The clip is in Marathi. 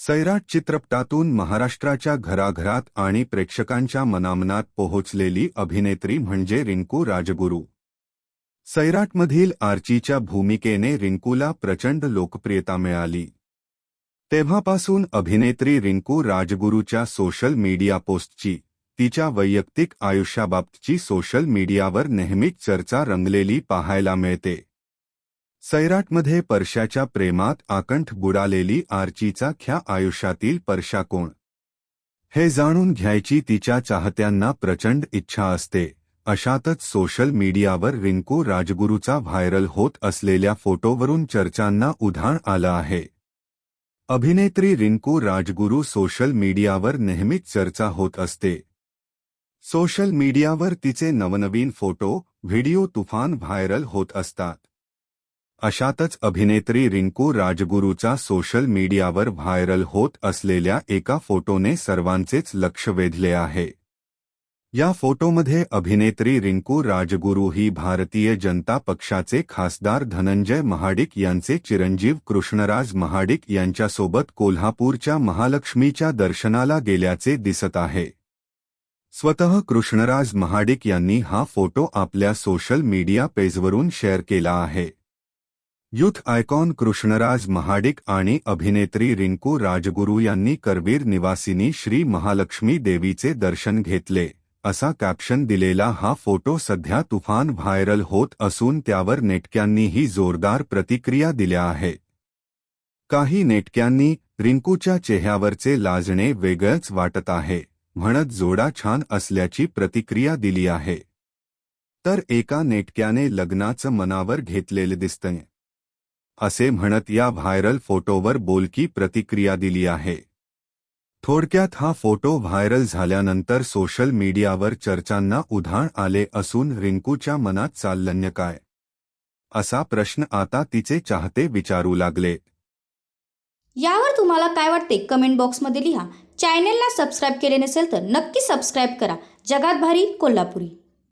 सैराट चित्रपटातून महाराष्ट्राच्या घराघरात आणि प्रेक्षकांच्या मनामनात पोहोचलेली अभिनेत्री म्हणजे रिंकू राजगुरू. सैराटमधील आर्चीच्या भूमिकेने रिंकूला प्रचंड लोकप्रियता मिळाली. तेव्हापासून अभिनेत्री रिंकू राजगुरूच्या सोशल मीडिया पोस्टची तिच्या वैयक्तिक आयुष्याबाबतची सोशल मीडियावर नेहमीच चर्चा रंगलेली पाहायला मिळते. सैराटमध्ये परशाच्या प्रेमात आकंठ बुडालेली आर्चीचा ख्या आयुष्यातील परशा कोण? हे जाणून घ्यायची तिच्या चाहत्यांना प्रचंड इच्छा असते. अशातच सोशल मीडियावर रिंकू राजगुरूचा व्हायरल होत असलेल्या फोटोवरून चर्चांना उधाण आलं आहे. अभिनेत्री रिंकू राजगुरू सोशल मीडियावर नेहमीच चर्चा होत असते. सोशल मीडियावर तिचे नवनवीन फोटो व्हिडिओ तुफान व्हायरल होत असतात. अशातच अभिनेत्री रिंकू राजगुरूचा सोशल मीडियावर व्हायरल होत असलेल्या एका फोटोने सर्वांचेच लक्ष वेधले आहे. या फोटोमध्ये अभिनेत्री रिंकू राजगुरू ही भारतीय जनता पक्षाचे खासदार धनंजय महाडिक यांचे चिरंजीव कृष्णराज महाडिक यांच्यासोबत कोल्हापूरच्या महालक्ष्मीच्या दर्शनाला गेल्याचे दिसत आहे. स्वतः कृष्णराज महाडिक यांनी हा फोटो आपल्या सोशल मीडिया पेजवरून शेअर केला आहे. युथ आयकॉन कृष्णराज महाडिक आणि अभिनेत्री रिंकू राजगुरू यांनी करवीर निवासिनी श्री महालक्ष्मी देवीचे दर्शन घेतले. असा कॅप्शन दिलेला हा फोटो सध्या तुफान व्हायरल होत असून त्यावर नेटक्यांनीही जोरदार प्रतिक्रिया दिल्या आहेत काही नेटक्यांनी रिंकूच्या चेहऱ्यावरचे लाजणे वेगळंच वाटत आहे म्हणत जोडा छान असल्याची प्रतिक्रिया दिली आहे. तर एका नेटक्याने लग्नाचं मनावर घेतलेलं दिसतंय. असे म्हणत या व्हायरल फोटोवर बोलकी प्रतिक्रिया दिली आहे. थोडक्यात हा फोटो व्हायरल झाल्यानंतर सोशल मीडियावर चर्चांना उधाण आले असून रिंकूच्या मनात चाललंय काय? असा प्रश्न आता तिचे चाहते विचारू लागले. यावर तुम्हाला काय वाटते? कमेंट बॉक्समध्ये लिहा. चॅनेलला सबस्क्राईब केले नसेल तर नक्की सबस्क्राईब करा. जगात भारी कोल्हापुरी.